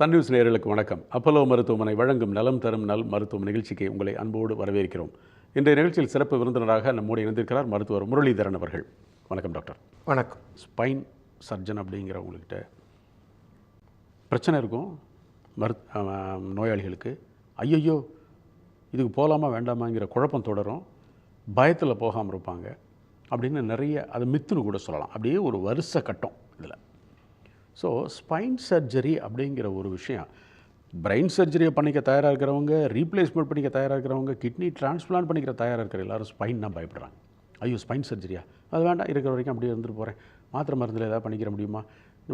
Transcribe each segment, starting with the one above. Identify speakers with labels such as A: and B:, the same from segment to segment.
A: Sun news நேயர்களுக்கு வணக்கம். Apollo மருத்துவமனை வழங்கும் நலம் தரும் நல் மருத்துவம் நிகழ்ச்சிக்கு உங்களை அன்போடு வரவேற்கிறோம். இன்றைய நிகழ்ச்சியில் சிறப்பு விருந்தினராக நம்மோடு இணைந்திருக்கிறார் மருத்துவர் முரளிதரன் அவர்கள். வணக்கம் டாக்டர்.
B: வணக்கம்.
A: ஸ்பைன் சர்ஜன் அப்படிங்கிறவங்கக்கிட்ட பிரச்சனை இருக்கும். மரு நோயாளிகளுக்கு. ஐயையோ இதுக்கு போகலாமா வேண்டாமாங்கிற குழப்பம் தொடரும். பயத்தில் போகாமல் இருப்பாங்க. அப்படின்னு நிறைய அது மித்துன்னு கூட சொல்லலாம். அப்படியே ஒரு வருஷ கட்டம். ஸோ ஸ்பைன் சர்ஜரி அப்படிங்கிற ஒரு விஷயம் பிரெயின் சர்ஜரியை பண்ணிக்க தயாராக இருக்கிறவங்க ரீப்ளேஸ்மெண்ட் பண்ணிக்க தயாராக இருக்கிறவங்க கிட்னி டிரான்ஸ்பிளான்ட் பண்ணிக்கிற தயாராக இருக்கிற எல்லாரும் ஸ்பைன் பயப்படுறாங்க. ஐயோ ஸ்பைன் சர்ஜரியா அது வேண்டாம் இருக்கிற வரைக்கும் அப்படியே இருந்துட்டு போகிறேன் மாத்திரை மருந்தில் ஏதாவது பண்ணிக்கிற முடியுமா?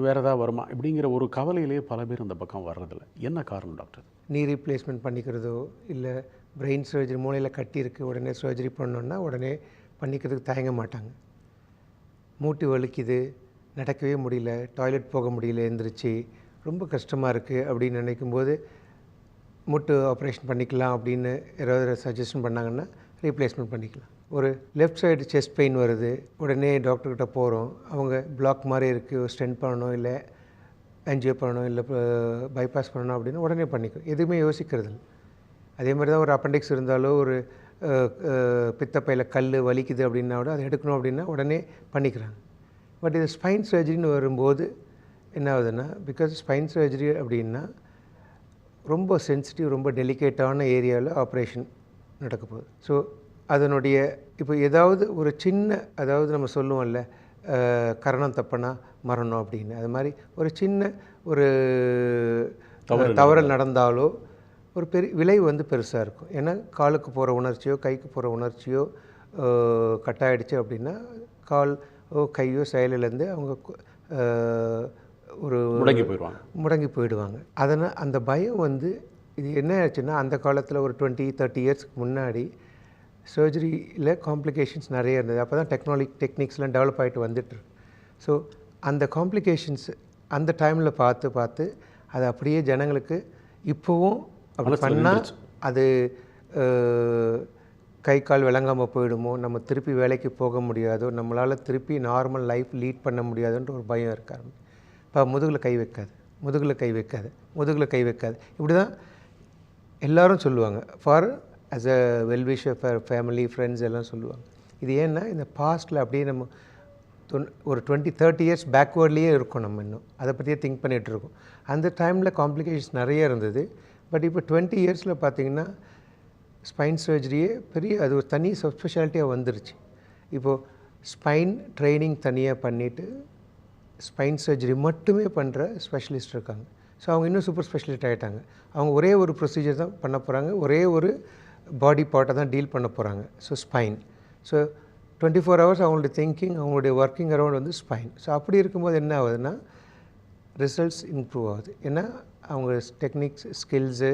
A: வேறு ஏதாவது வருமா? இப்படிங்கிற ஒரு கவலையிலேயே பல பேர் இந்த பக்கம் வர்றதில்ல. என்ன காரணம் டாக்டர்
B: நீ ரீப்ளேஸ்மெண்ட் பண்ணிக்கிறதோ இல்லை பிரெயின் சர்ஜரி மூளையில் கட்டியிருக்கு உடனே சர்ஜரி பண்ணோன்னா உடனே பண்ணிக்கிறதுக்கு தயங்க மாட்டாங்க. மூட்டு வலிக்குது நடக்கவே முடியல டாய்லெட் போக முடியல எழுந்திரிச்சு ரொம்ப கஷ்டமாக இருக்குது அப்படின்னு நினைக்கும்போது முட்டு ஆப்ரேஷன் பண்ணிக்கலாம் அப்படின்னு யாராவது சஜஷன் பண்ணாங்கன்னா ரீப்ளேஸ்மெண்ட் பண்ணிக்கலாம். ஒரு லெஃப்ட் சைடு செஸ்ட் பெயின் வருது உடனே டாக்டர்கிட்ட போகிறோம் அவங்க பிளாக் மாதிரி இருக்குது ஸ்டென்ட் பண்ணணும் இல்லை என்ஜிஓ பண்ணணும் இல்லை பைபாஸ் பண்ணணும் அப்படின்னு உடனே பண்ணிக்கும் எதுவுமே யோசிக்கிறது இல்லை. அதே மாதிரி தான் ஒரு அப்பண்டிக்ஸ் இருந்தாலோ ஒரு பித்தப்பையில் கல் வலிக்குது அப்படின்னா கூட அதை எடுக்கணும் அப்படின்னா உடனே பண்ணிக்கிறாங்க. பட் இது ஸ்பைன் சர்ஜரின்னு வரும்போது என்ன ஆகுதுன்னா பிகாஸ் ஸ்பைன் சர்ஜரி அப்படின்னா ரொம்ப சென்சிட்டிவ் ரொம்ப டெலிகேட்டான ஏரியாவில் ஆப்ரேஷன் நடக்க போகுது. ஸோ அதனுடைய இப்போ ஏதாவது ஒரு சின்ன அதாவது நம்ம சொல்லுவோம்ல கரணம் தப்புனா மரணம் அப்படின்னு. அது மாதிரி ஒரு சின்ன ஒரு தவறல் நடந்தாலோ. ஒரு பெரிய விலை வந்து பெருசாக இருக்கும். ஏன்னா காலுக்கு போகிற உணர்ச்சியோ கைக்கு போகிற உணர்ச்சியோ கட்டாயிடுச்சு அப்படின்னா கால் கையோ செயலிலேருந்து அவங்க ஒரு
A: முடங்கி போயிடுவாங்க.
B: முடங்கி போயிடுவாங்க. அதனால் அந்த பயம் வந்து இது என்ன ஆச்சுன்னா அந்த காலத்தில் ஒரு டுவெண்ட்டி தேர்ட்டி இயர்ஸ்க்கு முன்னாடி சர்ஜரியில் காம்ப்ளிகேஷன்ஸ் நிறைய இருந்தது. அப்போ தான் டெக்னாலஜி டெக்னிக்ஸ்லாம் டெவலப் ஆகிட்டு வந்துட்டு ஸோ அந்த காம்ப்ளிகேஷன்ஸ் அந்த டைமில் பார்த்து பார்த்து அதை அப்படியே ஜனங்களுக்கு இப்போவும் அப்படி பண்ணால். அது கை கால் விளங்காமல் போயிடுமோ நம்ம திருப்பி வேலைக்கு போக முடியாதோ நம்மளால் திருப்பி நார்மல் லைஃப் லீட் பண்ண முடியாதுன்ற ஒரு பயம் இருக்காரு இப்போ முதுகில் கை வைக்காது முதுகில் கை வைக்காது முதுகில் கை வைக்காது. இப்படி தான் எல்லோரும் சொல்லுவாங்க. For us a well wisher for family friends எல்லாம் சொல்லுவாங்க. இது ஏன்னா இந்த பாஸ்ட்டில் அப்படியே நம்ம ஒரு டுவெண்ட்டி தேர்ட்டி இயர்ஸ் பேக்வேர்ட்லேயே இருக்கோம் நம்ம இன்னும். அதை பற்றியே திங்க் பண்ணிகிட்டு இருக்கோம். அந்த டைமில் காம்ப்ளிகேஷன்ஸ் நிறைய இருந்தது. பட் இப்போ டுவெண்ட்டி இயர்ஸில் பார்த்தீங்கன்னா ஸ்பைன் சர்ஜரியே பெரிய அது ஒரு தனி சப்ஸ்பெஷாலிட்டியாக வந்துருச்சு. இப்போது ஸ்பைன் ட்ரைனிங் தனியாக பண்ணிவிட்டு ஸ்பைன் சர்ஜரி மட்டுமே பண்ணுற ஸ்பெஷலிஸ்ட் இருக்காங்க. ஸோ அவங்க இன்னும் சூப்பர் ஸ்பெஷலிஸ்ட் ஆகிட்டாங்க அவங்க ஒரே ஒரு ப்ரொசீஜர் தான் பண்ண போகிறாங்க ஒரே ஒரு பாடி பார்ட்டை தான் டீல் பண்ண போகிறாங்க so spine so twenty four hours அவங்களுடைய திங்கிங் அவங்களுடைய ஒர்க்கிங் அரௌண்ட் வந்து ஸ்பைன் ஸோ அப்படி இருக்கும்போது என்ன ஆகுதுன்னா ரிசல்ட்ஸ் இம்ப்ரூவ் ஆகுது. ஏன்னா அவங்க டெக்னிக்ஸ் ஸ்கில்ஸு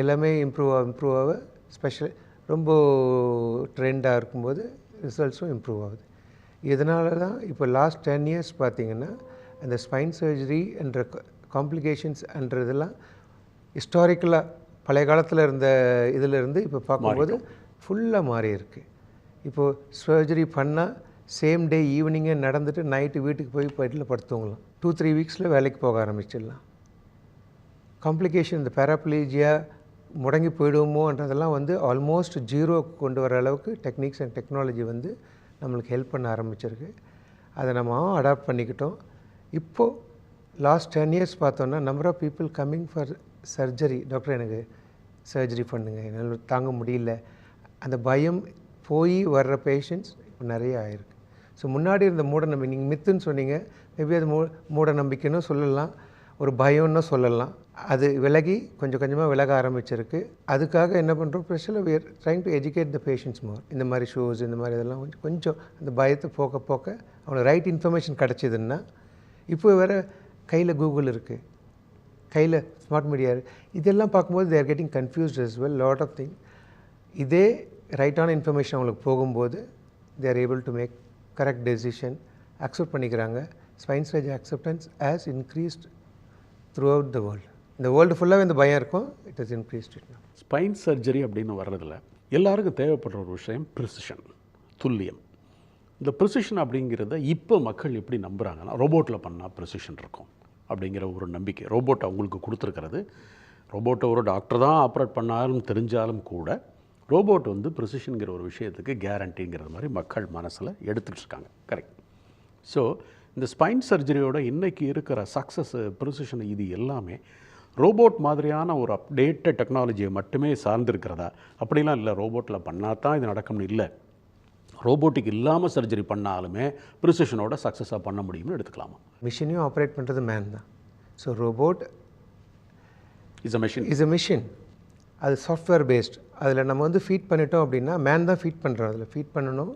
B: எல்லாமே இம்ப்ரூவ் ஆக இம்ப்ரூவ் ஆக ஸ்பெஷல் ரொம்ப ட்ரெண்டாக இருக்கும்போது ரிசல்ட்ஸும் இம்ப்ரூவ் ஆகுது. இதனால தான் இப்போ லாஸ்ட் டென் இயர்ஸ் பார்த்தீங்கன்னா அந்த ஸ்பைன் சர்ஜரி என்ற காம்ப்ளிகேஷன்ஸ்ன்றதெல்லாம் ஹிஸ்டாரிக்கலாக பழைய காலத்தில் இருந்த இதிலிருந்து இப்போ பார்க்கும்போது ஃபுல்லாக மாறி இருக்குது இப்போது சர்ஜரி பண்ணால் சேம் டே ஈவினிங்கே நடந்துட்டு நைட்டு வீட்டுக்கு போய் பெட்டில் படுத்துவங்களாம். டூ த்ரீ வீக்ஸில் வேலைக்கு போக ஆரம்பிச்சிடலாம். காம்ப்ளிகேஷன் இந்த பேராப்ளீஜியா முடங்கி போயிடுவோமோன்றதெல்லாம் வந்து ஆல்மோஸ்ட் ஜீரோ கொண்டு வர அளவுக்கு டெக்னிக்ஸ் அண்ட் டெக்னாலஜி வந்து நம்மளுக்கு ஹெல்ப் பண்ண ஆரம்பிச்சிருக்கு. அதை நம்ம அடாப்ட் பண்ணிக்கிட்டோம். இப்போது லாஸ்ட் டென் இயர்ஸ் பார்த்தோன்னா number of people coming for surgery doctor எனக்கு சர்ஜரி பண்ணுங்க என்னால் தாங்க முடியல. அந்த பயம் போய் வர்ற பேஷண்ட்ஸ் இப்போ நிறைய ஆயிருக்கு. ஸோ முன்னாடி இருந்த மூட நம்பிக்கை நீங்கள் மித்துன்னு சொன்னீங்க மேபி அது மூ மூட நம்பிக்கைன்னு சொல்லலாம் ஒரு பயம்னு சொல்லலாம். அது விலகி கொஞ்சம் கொஞ்சமாக விலக ஆரம்பிச்சிருக்கு. அதுக்காக என்ன பண்ணுறோம் ஸ்பெஷலாக we're trying to educate the patients more இந்த மாதிரி ஷோஸ் இந்த மாதிரி இதெல்லாம் கொஞ்சம் கொஞ்சம் அந்த பயத்தை போக்க போக்க அவங்களுக்கு ரைட் இன்ஃபர்மேஷன் கிடச்சிதுன்னா இப்போ வேறு கையில் கூகுள் இருக்குது கையில் ஸ்மார்ட் மீடியா இருக்குது இதெல்லாம் பார்க்கும்போது they're getting confused is well lot of thing இதே ரைட்டான இன்ஃபர்மேஷன் அவங்களுக்கு போகும்போது they're able to make correct decision accept பண்ணிக்கிறாங்க. Spine acceptance has increased throughout the world இந்த வேர்ல்டு ஃபுல்லாகவே இந்த பயம் இருக்கும். It is increased
A: spine surgery அப்படின்னு வர்றதில் எல்லாருக்கும் தேவைப்படுற ஒரு விஷயம் ப்ரிசிஷன் துல்லியம். இந்த ப்ரிசிஷன் அப்படிங்கிறத இப்போ மக்கள் எப்படி நம்புகிறாங்கன்னா ரோபோட்டில் பண்ணால் ப்ரிசிஷன் இருக்கும் அப்படிங்கிற ஒரு நம்பிக்கை. ரோபோட் அவங்களுக்கு கொடுத்துருக்கிறது. ரோபோட்டை ஒரு டாக்டர் தான் ஆப்ரேட் பண்ணாலும் தெரிஞ்சாலும் கூட ரோபோட் வந்து ப்ரிசிஷனுங்கிற ஒரு விஷயத்துக்கு கேரண்டிங்கிற மாதிரி மக்கள் மனசில் எடுத்துகிட்டு இருக்காங்க கரெக்ட் ஸோ இந்த ஸ்பைன் சர்ஜரியோட இன்றைக்கி இருக்கிற சக்ஸஸ் ப்ரிசிஷன் இது எல்லாமே ரோபோட் மாதிரியான ஒரு அப்டேட்டட் டெக்னாலஜியை மட்டுமே சார்ந்திருக்கிறதா? அப்படிலாம் இல்லை. ரோபோட்டில் பண்ணால் தான் இது நடக்கும்னு இல்லை. ரோபோட்டிக் இல்லாமல் சர்ஜரி பண்ணாலுமே ப்ரிசிஷனோட சக்ஸஸாக பண்ண முடியும்னு எடுத்துக்கலாமா?
B: மிஷினையும் ஆப்ரேட் பண்ணுறது மேன் தான். So robot
A: is a machine
B: is a machine அது சாஃப்ட்வேர் பேஸ்ட் அதில் நம்ம வந்து ஃபீட் பண்ணிட்டோம் அப்படின்னா மேன் தான் ஃபீட் பண்ணுறோம் அதில் ஃபீட் பண்ணணும்.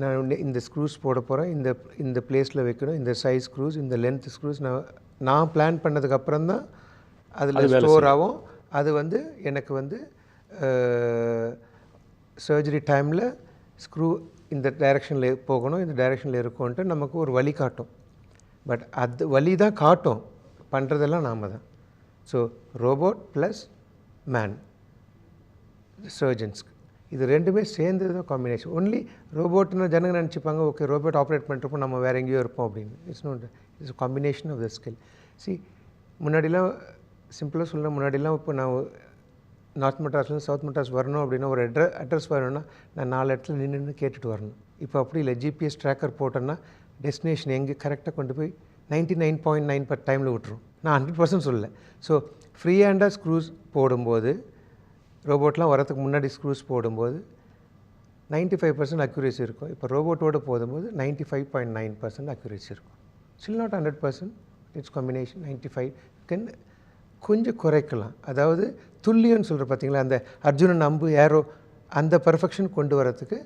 B: நான் இந்த ஸ்க்ரூஸ் போட போகிறேன் இந்த இந்த பிளேஸில் வைக்கணும். இந்த சைஸ் ஸ்க்ரூஸ் இந்த லென்த் ஸ்க்ரூஸ் நான் நான் பிளான் பண்ணதுக்கப்புறம் தான் அதில் ஸ்டோர் ஆகும். அது வந்து எனக்கு வந்து சர்ஜரி டைமில் ஸ்க்ரூ இந்த டைரெக்ஷனில் போகணும் இந்த டைரெக்ஷனில் இருக்கும்ன்ட்டு நமக்கு ஒரு வழி காட்டும். பட் அது வழி தான் காட்டும். பண்ணுறதெல்லாம் நாம தான். ஸோ ரோபோட் ப்ளஸ் மேன் சர்ஜன்ஸ்க்கு இது ரெண்டுமே சேர்ந்தது தான் காம்பினேஷன் ஒன்லி ரோபோட்னு ஜனங்க நினச்சிப்பாங்க ஓகே ரோபோட் ஆப்ரேட் பண்ணிருப்போம் நம்ம வேறு எங்கேயோ இருப்போம் அப்படின்னு. It's not it's combination of the skills முன்னாடிலாம் சிம்பிளாக சொல்ல முன்னாடிலாம் இப்போ நான் நார்த் மெட்ராஸ்லேருந்து சவுத் மெட்ராஸ் வரணும் அப்படின்னா ஒரு அட்ர அட்ரஸ் வரணும்னா நான் நாலு இடத்துல நின்று நின்று கேட்டுட்டு வரணும். இப்போ அப்படி இல்லை ஜிபிஎஸ் ட்ராக்கர் போட்டேன்னா டெஸ்டினேஷன் எங்கே கரெக்டாக கொண்டு போய் ninety nine point nine per டைமில் விட்டுரும். நான் ஹண்ட்ரட் பர்சன்ட் சொல்லலை. ஸோ ஃப்ரீ ஹேண்டாக ஸ்க்ரூஸ் போடும்போது ரோபோட்லாம் வரதுக்கு முன்னாடி ஸ்க்ரூஸ் போடும்போது 95% ஃபைவ் பர்சன்ட் அக்யூரேசி இருக்கும். இப்போ ரோபோட்டோட போடும்போது 95.9% five point nine percent accuracy இருக்கும். Still not hundred percent it's combination ninety five can கொஞ்சம் குறைக்கலாம். அதாவது துல்லியம்னு சொல்கிற பார்த்தீங்களா அந்த அர்ஜுனன் அம்பு ஏரோ அந்த பர்ஃபெக்ஷன் கொண்டு வரதுக்கு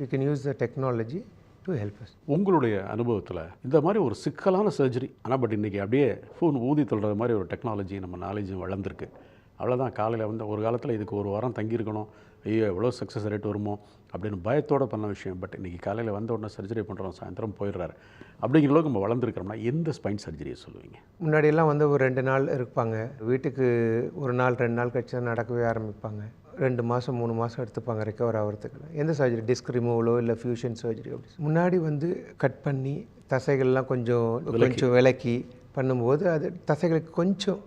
B: you can use the technology to help us
A: உங்களுடைய அனுபவத்தில் இந்த மாதிரி ஒரு சிக்கலான சர்ஜரி ஆனால் பட் இன்றைக்கி அப்படியே ஃபோன் ஊதி தொல்றது மாதிரி ஒரு டெக்னாலஜி நம்ம நாலேஜும் வளர்ந்துருக்கு. அவ்வளோதான் காலையில் வந்து ஒரு காலத்தில் இதுக்கு ஒரு வாரம் தங்கியிருக்கணும். ஐயோ எவ்வளோ சக்ஸஸ் ரேட் வருமோ அப்படின்னு பயத்தோட பண்ண விஷயம். பட் இன்றைக்கி காலையில் வந்த உடனே சர்ஜரி பண்ணுறோம் சாயந்தரம் போயிடுறாரு. அப்படிங்கிற அளவுக்கு நம்ம வளர்ந்துருக்கிறோம்னா எந்த ஸ்பைன் சர்ஜரியை சொல்லுவீங்க?
B: முன்னாடியெல்லாம் வந்து ஒரு ரெண்டு நாள் இருப்பாங்க. வீட்டுக்கு ஒரு நாள் ரெண்டு நாள் கழிச்சு நடக்கவே ஆரம்பிப்பாங்க. ரெண்டு மாதம் மூணு மாதம் எடுத்துப்பாங்க ரெக்கவர் ஆகிறதுக்கு எந்த சர்ஜரி டிஸ்க் ரிமூவலோ இல்லை ஃபியூஷன் சர்ஜரி அப்படி முன்னாடி வந்து கட் பண்ணி தசைகள்லாம் கொஞ்சம் கொஞ்சம் விலக்கி பண்ணும்போது அது தசைகளுக்கு கொஞ்சம்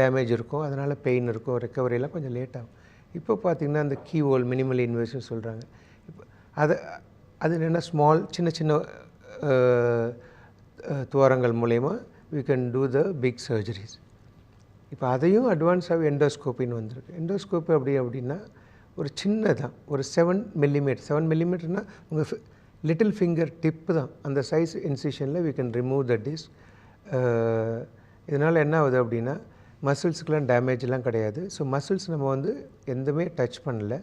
B: டேமேஜ் இருக்கும். அதனால் பெயின் இருக்கும். ரெக்கவரியெல்லாம் கொஞ்சம் லேட் ஆகும். இப்போ பார்த்தீங்கன்னா அந்த கீவோல் மினிமல் இன்வெஸ்ட் சொல்கிறாங்க இப்போ அது அது என்ன ஸ்மால் சின்ன சின்ன துவாரங்கள் மூலயமா we can do the big surgeries இப்போ அதையும் அட்வான்ஸாக எண்டோஸ்கோப்பின்னு வந்திருக்கு. எண்டோஸ்கோப்பி அப்படி அப்படின்னா ஒரு சின்னதான் ஒரு செவன் மில்லிமீட்டர் செவன் மில்லிமீட்டர்னால் உங்கள் லிட்டில் ஃபிங்கர் டிப்பு தான். அந்த size இன்சிஷனில் we can remove the disc இதனால் என்ன ஆகுது அப்படின்னா மசில்ஸுக்கெலாம் டேமேஜ்லாம் கிடையாது. ஸோ மசில்ஸ் நம்ம வந்து எதுவுமே டச் பண்ணல.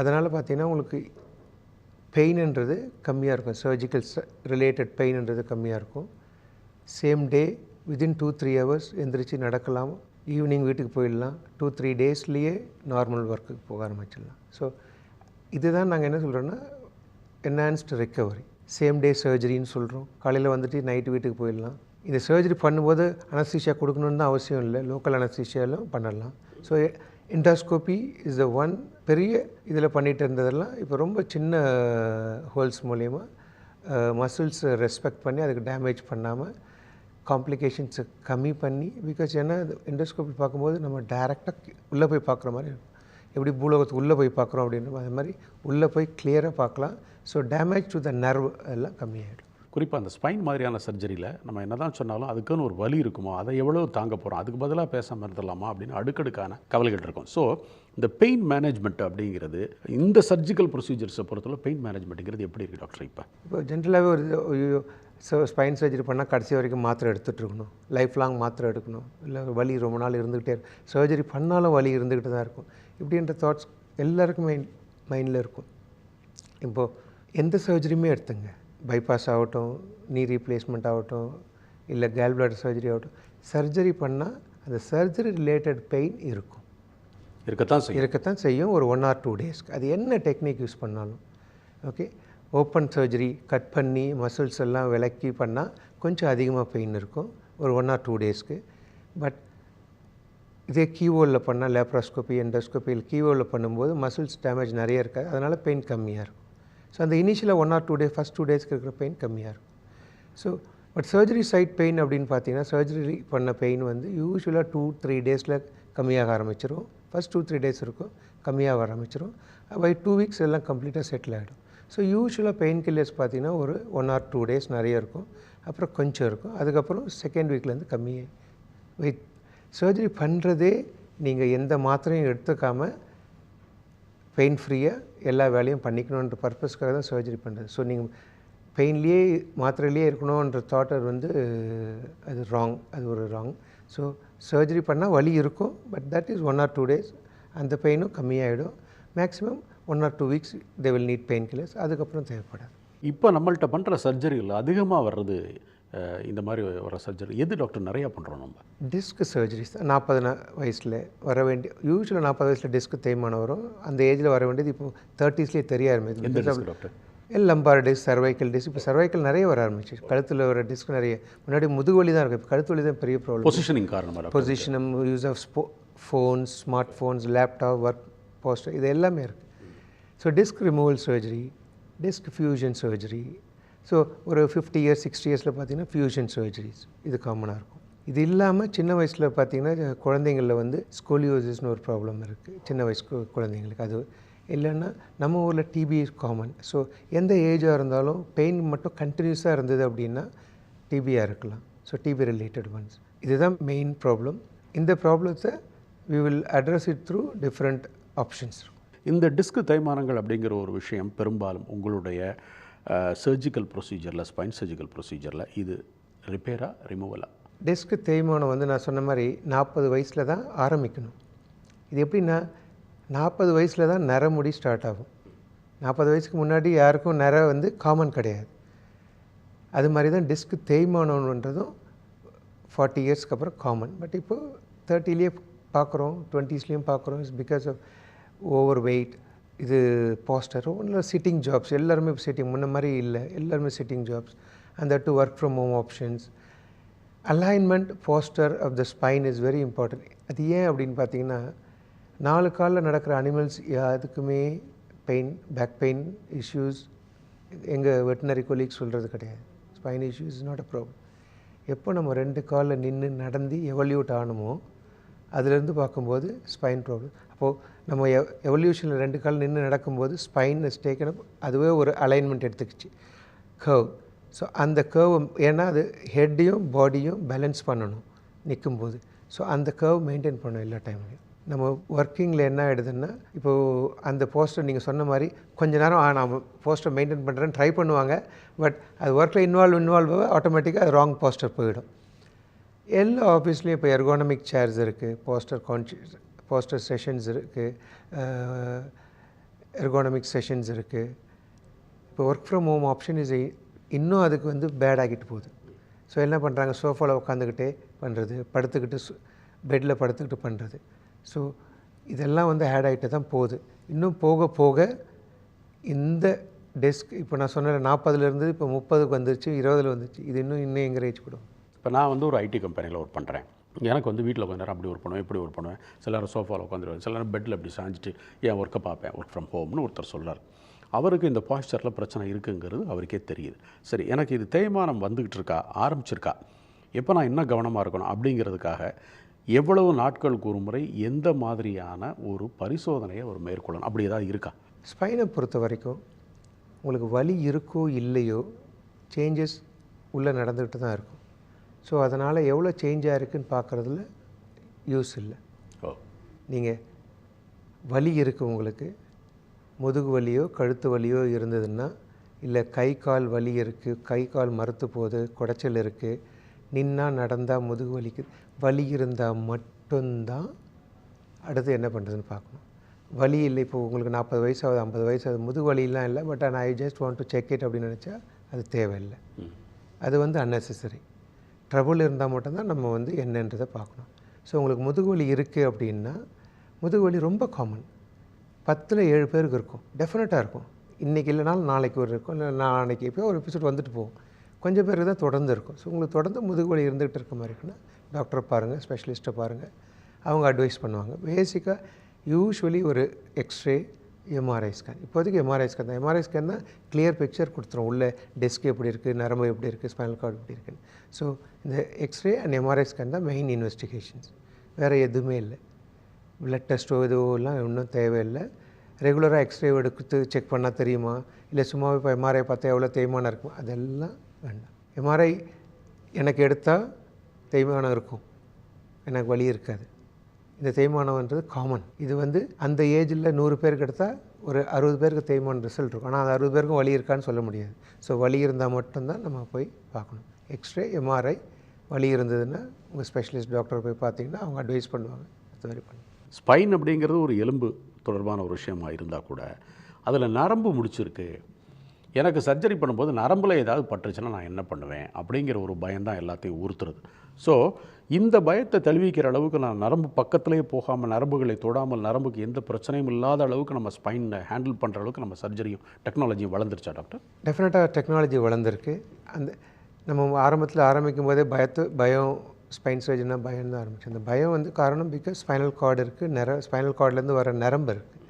B: அதனால் பார்த்திங்கன்னா உங்களுக்கு பெயின்ன்றது கம்மியாக இருக்கும். சர்ஜிக்கல் ரிலேட்டட் பெயின்ன்றது கம்மியாக இருக்கும். Same day within two three hours எந்திரிச்சு நடக்கலாம். ஈவினிங் வீட்டுக்கு போயிடலாம். டூ த்ரீ டேஸ்லேயே நார்மல் ஒர்க்குக்கு போக ஆரம்பிச்சிடலாம். ஸோ இதுதான் நாங்கள் என்ன சொல்கிறோன்னா என்ஹான்ஸ்டு ரெக்கவரி சேம் டே சர்ஜரின்னு சொல்கிறோம் காலையில் வந்துட்டு நைட்டு வீட்டுக்கு போயிடலாம். இந்த சர்ஜரி பண்ணும்போது அனஸ்தீஷியா கொடுக்கணுன்னு தான் அவசியம் இல்லை. லோக்கல் அனஸ்தீஷியாலும் பண்ணலாம். So endoscopy is the one பெரிய இதில் பண்ணிகிட்டு இருந்ததெல்லாம் இப்போ ரொம்ப சின்ன ஹோல்ஸ் மூலயமா மசில்ஸ் ரெஸ்பெக்ட் பண்ணி அதுக்கு டேமேஜ் பண்ணாமல் காம்ப்ளிகேஷன்ஸை கம்மி பண்ணி பிகாஸ் ஏன்னா இண்டோஸ்கோப்பி பார்க்கும்போது நம்ம டேரெக்டாக உள்ளே போய் பார்க்குற மாதிரி எப்படி பூலோகத்துக்கு உள்ளே போய் பார்க்குறோம் அப்படின்னு அது மாதிரி உள்ளே போய் கிளியராக பார்க்கலாம். So damage to the nerve எல்லாம் கம்மியாகிடும்
A: குறிப்பாக அந்த ஸ்பைன் மாதிரியான சர்ஜரியில் நம்ம என்ன தான் சொன்னாலும் அதுக்குன்னு ஒரு வலி இருக்குமோ அதை எவ்வளோ தாங்க போகிறோம் அதுக்கு பதிலாக பேசாமல் இருந்துடலாமா அப்படின்னு அடுக்கடுக்கான கவலைகள் இருக்கும். ஸோ இந்த பெயின் மேனேஜ்மெண்ட் அப்படிங்கிறது இந்த சர்ஜிக்கல் ப்ரொசீஜர்ஸை பொறுத்தவரை பெயின் மேனேஜ்மெண்ட்டுங்கிறது எப்படி இருக்குது டாக்டர் இப்போ?
B: இப்போ ஜென்ரலாகவே ஒரு ஸோ ஸ்பைன் சர்ஜரி பண்ணால் கடைசி வரைக்கும் மாத்திரை எடுத்துகிட்டு இருக்கணும். லைஃப் லாங் மாத்திரை எடுக்கணும். இல்லை வலி ரொம்ப நாள் இருந்துக்கிட்டே சர்ஜரி பண்ணாலும் வலி இருந்துக்கிட்டு தான் இருக்கும். இப்படின்ற தாட்ஸ் எல்லாருக்கும் மைண்ட் மைண்டில் இருக்கும். இப்போது எந்த சர்ஜரியுமே எடுத்துங்க. பைபாஸ் ஆகட்டும் நீ ரீப்ளேஸ்மெண்ட் ஆகட்டும் இல்லை கேல் பிளாடர் சர்ஜரி ஆகட்டும் சர்ஜரி பண்ணால் அந்த சர்ஜரி ரிலேட்டட் பெயின் இருக்கும்.
A: இருக்கத்தான் செய்யும்.
B: இருக்கத்தான் செய்யும். ஒரு ஒன் ஆர் டூ டேஸ்க்கு அது என்ன டெக்னிக் யூஸ் பண்ணாலும். ஓகே ஓப்பன் சர்ஜரி கட் பண்ணி மசில்ஸ் எல்லாம் விலக்கி பண்ணால் கொஞ்சம் அதிகமாக பெயின் இருக்கும். ஒரு ஒன் ஆர் டூ டேஸ்க்கு பட் இதே கீவோலில் பண்ணால் லேப்ராஸ்கோப்பி எண்டோஸ்கோப்பி கீவோலில் பண்ணும்போது மசில்ஸ் டேமேஜ் நிறைய இருக்காது. அதனால் பெயின் கம்மியாக இருக்கும். ஸோ அந்த இனிஷியலாக one or two day first two டேஸ்க்கு இருக்கிற பெயின் கம்மியாக இருக்கும். So but surgery side pain அப்படின்னு பார்த்தீங்கன்னா சர்ஜரி பண்ண பெயின் வந்து யூஸ்வலாக டூ த்ரீ டேஸில் கம்மியாக ஆரம்பிச்சிடும் ஃபஸ்ட் டூ த்ரீ டேஸ் இருக்கும் கம்மியாக ஆரம்பிச்சிடும் பை டூ வீக்ஸ் எல்லாம் கம்ப்ளீட்டாக செட்டில் ஆகிடும் ஸோ யூஸ்வலாக பெயின் கில்லர்ஸ் பார்த்தீங்கன்னா ஒரு ஒன் ஆர் டூ டேஸ் நிறைய இருக்கும். அப்புறம் கொஞ்சம் இருக்கும். அதுக்கப்புறம் செகண்ட் வீக்லேருந்து கம்மியாக வெயிட் சர்ஜரி பண்ணுறதே நீங்கள் எந்த மாத்திரையும் எடுத்துக்காமல் பெயின் ஃப்ரீயாக எல்லா வேலையும் பண்ணிக்கணுன்ற பர்பஸ்க்காக தான் சர்ஜரி பண்ணுறது ஸோ நீங்கள் பெயின்லேயே மாத்திரையிலேயே இருக்கணுன்ற தாட் வந்து அது ராங் அது ஒரு ராங் ஸோ சர்ஜரி பண்ணால் வலி இருக்கும் but that is one or two days அந்த பெயினும் கம்மியாகிடும் maximum one or two weeks they will need pain killers அதுக்கப்புறம் தேவைப்படாது.
A: இப்போ நம்மள்கிட்ட பண்ணுற சர்ஜரிகள் அதிகமாக வர்றது இந்த மாதிரி வர சர்ஜரி எது டாக்டர் நிறையா பண்ணுறோம் நம்ம?
B: டிஸ்க் சர்ஜரிஸ் நாற்பது வயசில் வர வேண்டிய யூஸ்வலாக நாற்பது வயசில் டிஸ்க் தேய்மானம் வரும். அந்த ஏஜில் வர வேண்டியது இப்போ தேர்ட்டிஸ்லேயே தெரிய
A: disc doctor
B: lumbar disc cervical disc இப்போ சர்வைக்கல் நிறைய வர ஆரம்பிச்சு. கழுத்தில் வர டிஸ்க் நிறைய. முன்னாடி முதுகுவலி தான் இருக்கும் இப்போ கழுத்து வலி தான் பெரிய ப்ராப்ளம்
A: பொசிஷனிங் காரணமாக
B: பொசிஷனம் use of ஸ்போ phones smart phones laptop work posture இது எல்லாமே இருக்குது so disc removal surgery disc fusion surgery so ஒரு ஃபிஃப்டி இயர்ஸ் சிக்ஸ்டி இயர்ஸில் பார்த்தீங்கன்னா ஃபியூஷன் சர்ஜரிஸ் இது காமனாக இருக்கும். இது இல்லாமல் சின்ன வயசில் பார்த்தீங்கன்னா குழந்தைங்களில் வந்து ஸ்கோலியோசிஸ்னு ஒரு ப்ராப்ளம் இருக்குது சின்ன வயசு குழந்தைங்களுக்கு அது இல்லைன்னா நம்ம ஊரில் டிபி காமன் ஸோ எந்த ஏஜாக இருந்தாலும் பெயின் மட்டும் கண்டினியூஸாக இருந்தது அப்படின்னா டிபியாக இருக்கலாம். ஸோ டிபி ரிலேட்டட் ஒன்ஸ் இதுதான் மெயின் ப்ராப்ளம் இந்த ப்ராப்ளத்தை we will address it through different options
A: இந்த டிஸ்க் தைமானங்கள் அப்படிங்கிற ஒரு விஷயம் பெரும்பாலும் உங்களுடைய சர்ஜிக்கல் ப்ரொசீஜரில் ஸ்பைன் சர்ஜிக்கல் ப்ரொசீஜரில் இது ரிப்பேரா ரிமூவலா
B: டிஸ்க் தேய்மானம் வந்து நான் சொன்ன மாதிரி நாற்பது வயசில் தான் ஆரம்பிக்கணும். இது எப்படின்னா நாற்பது வயசில் தான் நரமுடி ஸ்டார்ட் ஆகும். நாற்பது வயசுக்கு முன்னாடி யாருக்கும் நர வந்து காமன் கிடையாது. அது மாதிரி தான் டிஸ்க் தேய்மானம்ன்றதும் ஃபார்ட்டி இயர்ஸ்க்கு அப்புறம் காமன் பட் இப்போ தேர்ட்டிலேயே பார்க்குறோம் டுவெண்ட்டீஸ்லேயும் பார்க்குறோம் it's because of over weight இது போஸ்டரோ இல்லை சிட்டிங் ஜாப்ஸ் எல்லாருமே சிட்டிங் முன்ன மாதிரி இல்லை. எல்லாருமே சிட்டிங் ஜாப்ஸ் அந்த to work from home options alignment posture of the spine is very important அது ஏன் அப்படின்னு பார்த்தீங்கன்னா நாலு காலில் நடக்கிற அனிமல்ஸ் யாருக்குமே பெயின் பேக் பெயின் இஷ்யூஸ் எங்கள் வெட்டினரி கொலீக் சொல்கிறது கிடையாது. Spine issues is not a problem எப்போ நம்ம ரெண்டு காலில் நின்று நடந்து எவல்யூட் ஆகணுமோ அதுலேருந்து பார்க்கும்போது ஸ்பைன் ப்ராப்ளம் அப்போது நம்ம எவ் எவல்யூஷனில் ரெண்டு கால் நின்று நடக்கும்போது ஸ்பைன் ஸ்டேக்கன் அதுவே ஒரு அலைன்மெண்ட் எடுத்துக்கிச்சு. கர்வ் ஸோ அந்த கர்வ் ஏன்னா அது ஹெட்டையும் பாடியும் பேலன்ஸ் பண்ணணும் நிற்கும்போது ஸோ அந்த கர்வ் மெயின்டைன் பண்ணணும் எல்லா டைம்லையும் நம்ம ஒர்க்கிங்கில் என்ன ஆகிடுதுன்னா இப்போது அந்த போஸ்டர் நீங்கள் சொன்ன மாதிரி கொஞ்ச நேரம் ஆ நான் போஸ்டர் மெயின்டைன் பண்ணுறேன்னு ட்ரை பண்ணுவாங்க. பட் அது ஒர்க்கில் இன்வால்வ் இன்வால்வ் ஆட்டோமேட்டிக்காக அது ராங் போஸ்டர் போயிடும். எல்லா ஆஃபீஸ்லேயும் இப்போ எர்கானமிக் சேர்ஸ் இருக்குது போஸ்டர் கான்ஷியஸ் போஸ்டர் செஷன்ஸ் இருக்குது எர்கானமிக் செஷன்ஸ் இருக்குது இப்போ work from home option is இன்னும் அதுக்கு வந்து பேட் ஆகிட்டு போகுது. ஸோ என்ன பண்ணுறாங்க சோஃபாவில் உட்காந்துக்கிட்டே பண்ணுறது படுத்துக்கிட்டு பெட்டில் படுத்துக்கிட்டு பண்ணுறது ஸோ இதெல்லாம் வந்து ஆட் ஆகிட்டு தான் போகுது. இன்னும் போக போக இந்த டெஸ்க் இப்போ நான் சொன்ன நாற்பதுலேருந்து இப்போ முப்பதுக்கு வந்துருச்சு இருபதில் வந்துருச்சு. இது இன்னும் இன்னும் என்கரேஜ் கொடுக்கும்
A: இப்போ நான் வந்து ஒரு ஐடி கம்பெனியில் ஒர்க் பண்ணுறேன் எனக்கு வந்து வீட்டில் கொஞ்ச நேரம் அப்படி ஒர்க் பண்ணுவேன் இப்படி ஒர்க் பண்ணுவேன். சில நேரம் சோஃபாவில் உட்காந்துருவேன் சில நேரம் பெட்டில் அப்படி சாஞ்சிட்டு என் ஒர்க்கை பார்ப்பேன் ஒர்க் ஃப்ரம் ஹோம்னு ஒருத்தர் சொல்றார். அவருக்கு இந்த பாய்ச்சரில் பிரச்சனை இருக்குங்கிறது அவருக்கே தெரியுது. சரி எனக்கு இது தேய்மானம் வந்துக்கிட்டு இருக்கா ஆரம்பிச்சிருக்கா? எப்போ நான் இன்னும் கவனமாக இருக்கணும் அப்படிங்கிறதுக்காக எவ்வளவு நாட்களுக்கு ஒரு முறை எந்த மாதிரியான ஒரு பரிசோதனையை அவர் மேற்கொள்ளணும்? அப்படி ஏதாவது இருக்கா?
B: ஸ்பைனை பொறுத்த வரைக்கும் உங்களுக்கு வலி இருக்கோ இல்லையோ சேஞ்சஸ் உள்ளே நடந்துக்கிட்டு தான் இருக்கும். ஸோ அதனால் எவ்வளோ சேஞ்ச் ஆகிருக்குன்னு பார்க்குறதுல யூஸ் இல்லை.
A: ஓ.
B: நீங்கள் வலி இருக்குது உங்களுக்கு. முதுகு வலியோ கழுத்து வலியோ இருந்ததுன்னா இல்லை கை கால் வலி இருக்குது கை கால் மறுத்து போகுது குடைச்சல் இருக்குது நின்னா நடந்தால் முதுகு வலிக்கு வலி இருந்தால் மட்டும்தான் அடுத்து என்ன பண்ணுறதுன்னு பார்க்கணும். வலி இல்லை இப்போ உங்களுக்கு நாற்பது வயசு ஆகுது ஐம்பது வயசு ஆகுது முதுகு வலிலாம் இல்லை பட் நான் I just want to check it அப்படின்னு நினச்சா அது தேவையில்லை. அது வந்து அன்னெசரி ட்ரபுள் இருந்தால் மட்டும்தான் நம்ம வந்து என்னன்றதை பார்க்கணும். ஸோ உங்களுக்கு முதுகுவலி இருக்குது அப்படின்னா முதுகுவலி ரொம்ப காமன் பத்தில் ஏழு பேருக்கு இருக்கும். டெஃபினட்டாக இருக்கும். இன்றைக்கி இல்லைனாலும் நாளைக்கு ஒரு இருக்கும். இல்லை நாளைக்கு எப்போயோ ஒரு எபிசோட் வந்துட்டு போகும். கொஞ்சம் பேருக்கு தான் தொடர்ந்து இருக்கும். ஸோ உங்களுக்கு தொடர்ந்து முதுகுவலி இருந்துகிட்டு இருக்க மாதிரி இருக்குன்னா டாக்டரை பாருங்கள் ஸ்பெஷலிஸ்ட்டை பாருங்கள் அவங்க அட்வைஸ் பண்ணுவாங்க. பேசிக்காக யூஸ்வலி ஒரு எக்ஸ்ரே எம்ஆர்ஐ ஸ்கேன் இப்போதைக்கு எம்ஆர்ஐ ஸ்கேன் தான். எம்ஆர்ஐ ஸ்கேன் தான் கிளியர் பிக்சர் கொடுத்துரும். உள்ள டெஸ்க் எப்படி இருக்குது நரம்பு எப்படி இருக்குது ஸ்பைனல் கார்டு எப்படி இருக்குன்னு. ஸோ இந்த எக்ஸ்ரே அண்ட் எம்ஆர்ஐ ஸ்கேன் தான் மெயின் இன்வெஸ்டிகேஷன்ஸ் வேறு எதுவுமே இல்லை. பிளட் டெஸ்ட்டோ எதுவோலாம் ஒன்றும் தேவையில்லை. ரெகுலராக எக்ஸ்ரே எடுத்து செக் பண்ணால் தெரியுமா? இல்லை சும்மாவே இப்போ எம்ஆர்ஐ பார்த்தா எவ்வளோ தேய்மானம் இருக்கும்? அதெல்லாம் வேண்டாம். எம்ஆர்ஐ எனக்கு எடுத்தால் தேய்மானம் இருக்கும். எனக்கு வழி இருக்காது. இந்த தேய்மானம்ன்றது காமன் இது வந்து அந்த ஏஜில் நூறு பேருக்கு எடுத்தால் ஒரு அறுபது பேருக்கு தேய்மானம் ரிசல்ட் இருக்கும். ஆனால் அது அறுபது பேருக்கும் வலி இருக்கான்னு சொல்ல முடியாது. ஸோ வலி இருந்தால் மட்டும்தான் நம்ம போய் பார்க்கணும். எக்ஸ்ரே எம்ஆர்ஐ வலி இருந்ததுன்னா உங்கள் ஸ்பெஷலிஸ்ட் டாக்டர் போய் பார்த்தீங்கன்னா அவங்க அட்வைஸ் பண்ணுவாங்க. அது மாதிரி பண்ணுவாங்க
A: ஸ்பைன் அப்படிங்கிறது ஒரு எலும்பு தொடர்பான ஒரு விஷயமாக இருந்தால் கூட அதில் நரம்பு முடிச்சிருக்கு. எனக்கு சர்ஜரி பண்ணும்போது நரம்பில் ஏதாவது பட்டுருச்சுன்னா நான் என்ன பண்ணுவேன்? அப்படிங்கிற ஒரு பயம்தான் எல்லாத்தையும் ஊர்த்துறது. ஸோ இந்த பயத்தை தெளிவிக்கிற அளவுக்கு நான் நரம்பு பக்கத்திலேயே போகாமல் நரம்புகளை தொடாமல் நரம்புக்கு எந்த பிரச்சனையும் இல்லாத அளவுக்கு நம்ம ஸ்பைனை ஹேண்டில் பண்ணுற அளவுக்கு நம்ம சர்ஜரியும் டெக்னாலஜியும் வளர்ந்துருச்சா டாக்டர்
B: டெஃபினட்டாக டெக்னாலஜி வளர்ந்துருக்கு. அந்த நம்ம ஆரம்பத்தில் ஆரம்பிக்கும் போதே பயத்து பயம் ஸ்பைன் சர்ஜனா பயம் தான் ஆரம்பிச்சு. அந்த பயம் வந்து காரணம் பிகாஸ் ஸ்பைனல் கார்டு இருக்குது நர ஸ்பைனல் கார்டுலேருந்து வர நரம்பு இருக்குது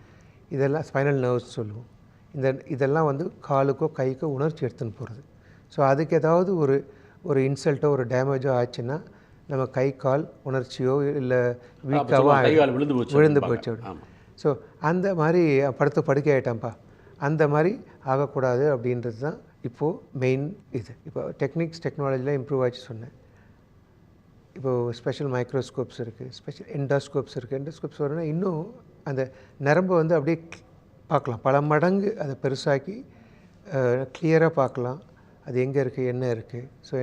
B: இதெல்லாம் ஸ்பைனல் நர்வ்ஸ் சொல்லுவோம். இந்த இதெல்லாம் வந்து காலுக்கோ கைக்கோ உணர்ச்சி எடுத்துன்னு போகிறது ஸோ அதுக்கு ஏதாவது ஒரு ஒரு இன்சல்ட்டோ ஒரு டேமேஜோ ஆச்சுன்னா நம்ம கை கால் உணர்ச்சியோ இல்லை வீக்காவோ
A: விழுந்து போச்சு
B: விழுந்து. போச்சு. ஸோ அந்த மாதிரி படுத்து படுக்கை ஆகிட்டேன்ப்பா அந்த மாதிரி ஆகக்கூடாது அப்படின்றது தான் இப்போது மெயின் இது. இப்போ டெக்னிக்ஸ் டெக்னாலஜியில் இம்ப்ரூவ் ஆச்சு சொன்னேன். இப்போது ஸ்பெஷல் மைக்ரோஸ்கோப்ஸ் இருக்குது ஸ்பெஷல் எண்டாஸ்கோப்ஸ் இருக்குது எண்டாஸ்கோப்ஸ் வரணும்னா இன்னும் அந்த நரம்பை வந்து அப்படியே பார்க்கலாம். பல மடங்கு அதை பெருசாக்கி கிளியராக பார்க்கலாம். அது எங்கே இருக்குது என்ன இருக்குது ஸோ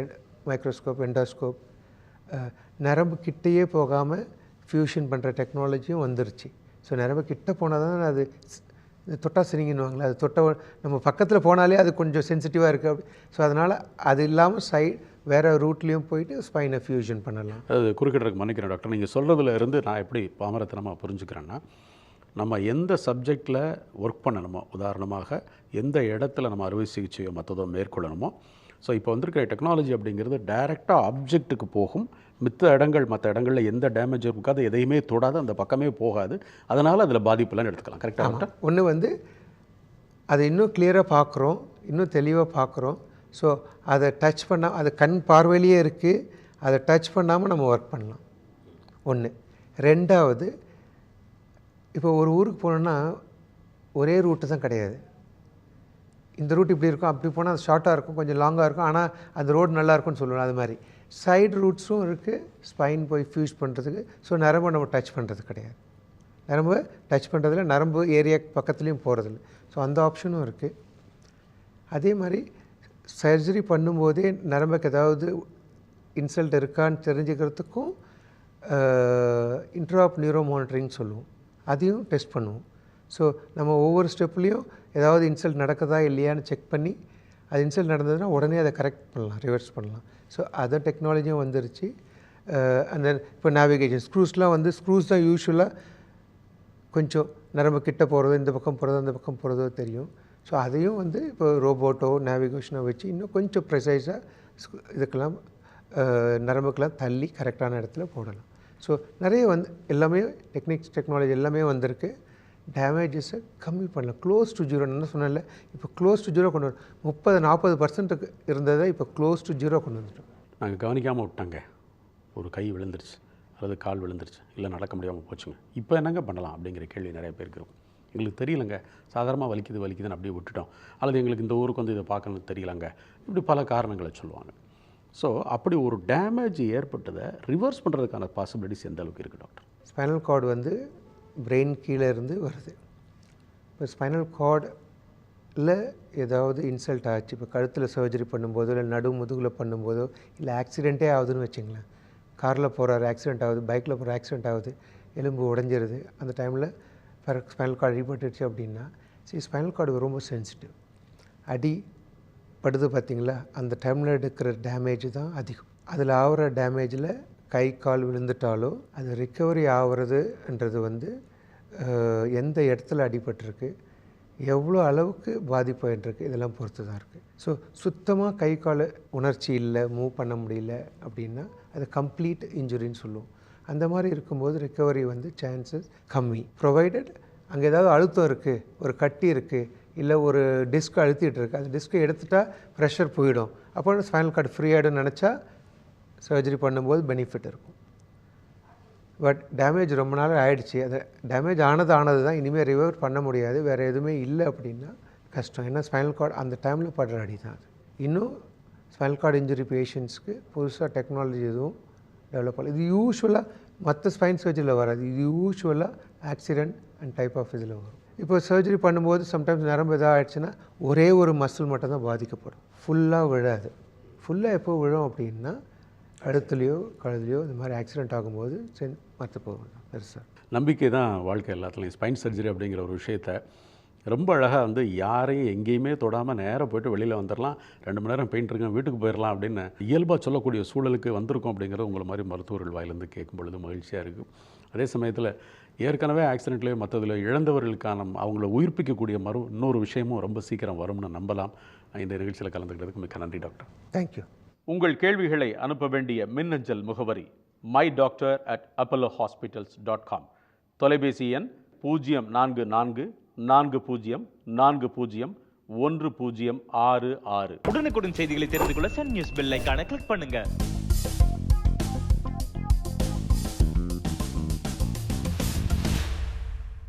B: மைக்ரோஸ்கோப் எண்டாஸ்கோப் நரம்பு கிட்டேயே போகாமல் ஃபியூஷன் பண்ணுற டெக்னாலஜியும் வந்துருச்சு. ஸோ நரம்பு கிட்ட போனால் தான் அது தொட்டா சிரிங்கின்னுவாங்களே அது தொட்ட நம்ம பக்கத்தில் போனாலே அது கொஞ்சம் சென்சிட்டிவாக இருக்குது அப்படி ஸோ அதனால் அது இல்லாமல் சைட் வேறு ரூட்லேயும் போயிட்டு ஸ்பைனை ஃபியூஷன் பண்ணலாம்.
A: அது குறுக்கிடறதுக்கு மன்னிக்கிறேன் டாக்டர் நீங்கள் சொல்கிறதுல இருந்து நான் எப்படி பாமரத்தனமாக புரிஞ்சுக்கிறேன்னா நம்ம எந்த சப்ஜெக்டில் ஒர்க் பண்ணணுமோ உதாரணமாக எந்த இடத்துல நம்ம அறுவை சிகிச்சையோ மற்றதோ மேற்கொள்ளணுமோ ஸோ இப்போ வந்திருக்கிற டெக்னாலஜி அப்படிங்கிறது டைரெக்டாக ஆப்ஜெக்ட்டுக்கு போகும். மித்த இடங்கள் மற்ற இடங்களில் எந்த டேமேஜ் இருக்காது எதையுமே தொடாது அந்த பக்கமே போகாது. அதனால் அதில் பாதிப்புலாம் எடுத்துக்கலாம். கரெக்டாக
B: ஒன்று வந்து அதை இன்னும் கிளியராக பார்க்குறோம் இன்னும் தெளிவாக பார்க்குறோம். ஸோ அதை டச் பண்ணால் அது கண் பார்வையிலேயே இருக்குது அதை டச் பண்ணாமல் நம்ம ஒர்க் பண்ணலாம். ஒன்று ரெண்டாவது இப்போ ஒரு ஊருக்கு போனோன்னா ஒரே ரூட்டு தான் கிடையாது. இந்த ரூட் இப்படி இருக்கும் அப்படி போனால் அது ஷார்ட்டாக இருக்கும் கொஞ்சம் லாங்காக இருக்கும். ஆனால் அந்த ரோடு நல்லாயிருக்கும்னு சொல்லுவோம் அது மாதிரி. சைடு ரூட்ஸும் இருக்குது ஸ்பைன் போய் ஃபியூஸ் பண்ணுறதுக்கு ஸோ நரம்பை நம்ம டச் பண்ணுறது கிடையாது. நரம்பு டச் பண்ணுறதுல நரம்பு ஏரியா பக்கத்துலேயும் போகிறதில்ல ஸோ அந்த ஆப்ஷனும் இருக்குது அதே மாதிரி சர்ஜரி பண்ணும்போதே நரம்புக்கு ஏதாவது இன்சல்ட் இருக்கான்னு தெரிஞ்சுக்கிறதுக்கும் இன்ட்ராப் நியூரோ மானிட்டரிங் சொல்லுவோம். அதையும் டெஸ்ட் பண்ணுவோம். ஸோ நம்ம ஒவ்வொரு ஸ்டெப்லேயும் ஏதாவது இன்சல்ட் நடக்குதா இல்லையான்னு செக் பண்ணி அது இன்சல்ட் நடந்ததுன்னா உடனே அதை கரெக்ட் பண்ணலாம் ரிவர்ஸ் பண்ணலாம். ஸோ அதை டெக்னாலஜியும் வந்துருச்சு. அந்த இப்போ நேவிகேஷன் ஸ்க்ரூஸ்லாம் வந்து ஸ்க்ரூஸ் தான் யூஸ்வலாக கொஞ்சம் நரம்பு கிட்ட போகிறதோ இந்த பக்கம் போகிறதோ அந்த பக்கம் போகிறதோ தெரியும். ஸோ அதையும் வந்து இப்போ ரோபோட்டோ நேவிகேஷனோ வச்சு இன்னும் கொஞ்சம் ப்ரெசைஸாக இதுக்கெல்லாம் நரம்புக்கெல்லாம் தள்ளி கரெக்டான இடத்துல போடலாம். ஸோ நிறைய வந்து எல்லாமே டெக்னிக்ஸ் டெக்னாலஜி எல்லாமே வந்திருக்கு. டேமேஜஸை கம்மி பண்ணலாம் க்ளோஸ் டு ஜீரோ என்ன சொன்னேன்ல இப்போ க்ளோஸ் டு ஜீரோ கொண்டு வரும் முப்பது நாற்பது பர்சன்ட்டுக்கு இருந்ததை இப்போ க்ளோஸ் டு ஜீரோ கொண்டு வந்துட்டோம்.
A: நாங்கள் கவனிக்காமல் விட்டாங்க. ஒரு கை விழுந்துருச்சு அல்லது கால் விழுந்துருச்சு இல்லை நடக்க முடியாமல் போச்சுங்க. இப்போ என்னங்க பண்ணலாம் அப்படிங்கிற கேள்வி நிறைய பேருக்கு இருக்கும். எங்களுக்கு தெரியலங்க. சாதாரணமாக வலிக்குது வலிக்குதுன்னு அப்படியே விட்டுட்டோம். அல்லது எங்களுக்கு இந்த ஊருக்கு வந்து இதை பார்க்கணும்னு தெரியலங்க. இப்படி பல காரணங்களை சொல்லுவாங்க. ஸோ அப்படி ஒரு டேமேஜ் ஏற்பட்டதை ரிவர்ஸ் பண்ணுறதுக்கான பாசிபிலிட்டிஸ் எந்த அளவுக்கு இருக்குது டாக்டர்
B: ஸ்பைனல் கார்டு வந்து பிரெயின் கீழே இருந்து வருது. இப்போ ஸ்பைனல் கார்டில் ஏதாவது இன்சல்ட் ஆச்சு இப்போ கழுத்தில் சர்ஜரி பண்ணும்போதோ இல்லை நடு முதுகில் பண்ணும்போதோ இல்லை ஆக்சிடெண்ட்டே ஆகுதுன்னு வச்சுங்களேன். காரில் போகிறாரு ஆக்சிடென்ட் ஆகுது பைக்கில் போகிற ஆக்சிடென்ட் ஆகுது எலும்பு உடஞ்சிருது. அந்த டைமில் ஸ்பைனல் கார்டு அடிபட்டுருச்சு அப்படின்னா சரி ஸ்பைனல் கார்டு ரொம்ப சென்சிட்டிவ் அடி படுது பார்த்தீங்களா? அந்த டைமில் எடுக்கிற டேமேஜ் தான் அதிகம். அதில் ஆகிற டேமேஜில் கை கால் விழுந்துட்டாலோ அது ரிக்கவரி ஆகிறதுன்றது வந்து எந்த இடத்துல அடிபட்டிருக்கு எவ்வளோ அளவுக்கு பாதிப்பாயின்றிருக்கு இதெல்லாம் பொறுத்து தான் இருக்குது ஸோ சுத்தமாக கை கால் உணர்ச்சி இல்லை மூவ் பண்ண முடியல அப்படின்னா அது கம்ப்ளீட் இன்ஜுரின்னு சொல்லுவோம். அந்த மாதிரி இருக்கும்போது ரிக்கவரி வந்து சான்சஸ் கம்மி. ப்ரொவைடட் அங்கே ஏதாவது அழுத்தம் இருக்குது ஒரு கட்டி இருக்குது இல்லை ஒரு டிஸ்க் அழுத்திட்டு இருக்கு அந்த டிஸ்க்கை எடுத்துட்டா ப்ரெஷர் போயிடும். அப்போ ஸ்பைனல் கார்டு ஃப்ரீ ஆகிடும் நினச்சா சர்ஜரி பண்ணும்போது பெனிஃபிட் இருக்கும். பட் டேமேஜ் ரொம்ப நாள் ஆகிடுச்சி அது டேமேஜ் ஆனது ஆனது தான் இனிமேல் ரிவர் பண்ண முடியாது. வேறு எதுவுமே இல்லை அப்படின்னா கஷ்டம். ஏன்னா ஸ்பைனல் கார்டு அந்த டைமில் படுற அடி தான் அது. இன்னும் ஸ்பைனல் கார்டு இன்ஜுரி பேஷண்ட்ஸ்க்கு புதுசாக டெக்னாலஜி எதுவும் டெவலப் ஆகல. இது யூஸ்வலாக மற்ற ஸ்பைன் சர்ஜரியில் வராது. இது யூஸ்வலாக ஆக்சிடென்ட் அண்ட் டைப் ஆஃப் இதில் வரும். இப்போ சர்ஜரி பண்ணும்போது சம்டைம்ஸ் நரம்பு எதாவது ஆகிடுச்சுன்னா ஒரே ஒரு மசில் மட்டும் தான் பாதிக்கப்படும் ஃபுல்லாக விழாது. ஃபுல்லாக எப்போ விழும் அப்படின்னா கழுத்துலையோ கழுதுலையோ இந்த மாதிரி ஆக்சிடென்ட் ஆகும்போது சரி மற்ற போகும் பெருசாக
A: நம்பிக்கை தான் வாழ்க்கை எல்லாத்துலேயும். ஸ்பைன் சர்ஜரி அப்படிங்கிற ஒரு விஷயத்த ரொம்ப அழகாக வந்து யாரையும் எங்கேயுமே தொடாமல் நேராக போயிட்டு வெளியில் வந்துடலாம் ரெண்டு மணி நேரம் பெயிண்ட் இருக்கேன் வீட்டுக்கு போயிடலாம் அப்படின்னு இயல்பாக சொல்லக்கூடிய சூழலுக்கு வந்திருக்கோம் அப்படிங்கிறது உங்களை மாதிரி மருத்துவர்கள் வாயிலேருந்து கேட்கும் பொழுது மகிழ்ச்சியாக இருக்குது அதே சமயத்தில் ஏற்கனவே ஆக்சிடென்ட்லேயோ மற்றதில் இழந்தவர்களுக்கான அவங்கள உயிர்ப்பிக்கக்கூடிய மறு இன்னொரு விஷயமும் ரொம்ப சீக்கிரம் வரும்னு நம்பலாம். இந்த நிகழ்ச்சியில் கலந்துக்கிட்டதுக்கு மிக்க நன்றி டாக்டர்
B: தேங்க்யூ
A: உங்கள் கேள்விகளை அனுப்ப வேண்டிய மின்னஞ்சல் முகவரி my doctor at Apollo hospitals dot com தொலைபேசி எண் பூஜ்ஜியம் நான்கு நான்கு நான்கு பூஜ்ஜியம் நான்கு பூஜ்ஜியம் ஒன்று பூஜ்ஜியம் ஆறு ஆறு.
C: உடனுக்குடன் செய்திகளை தெரிந்து கொள்ள சன் நியூஸ் பெல் ஐகானை கிளிக் பண்ணுங்கள்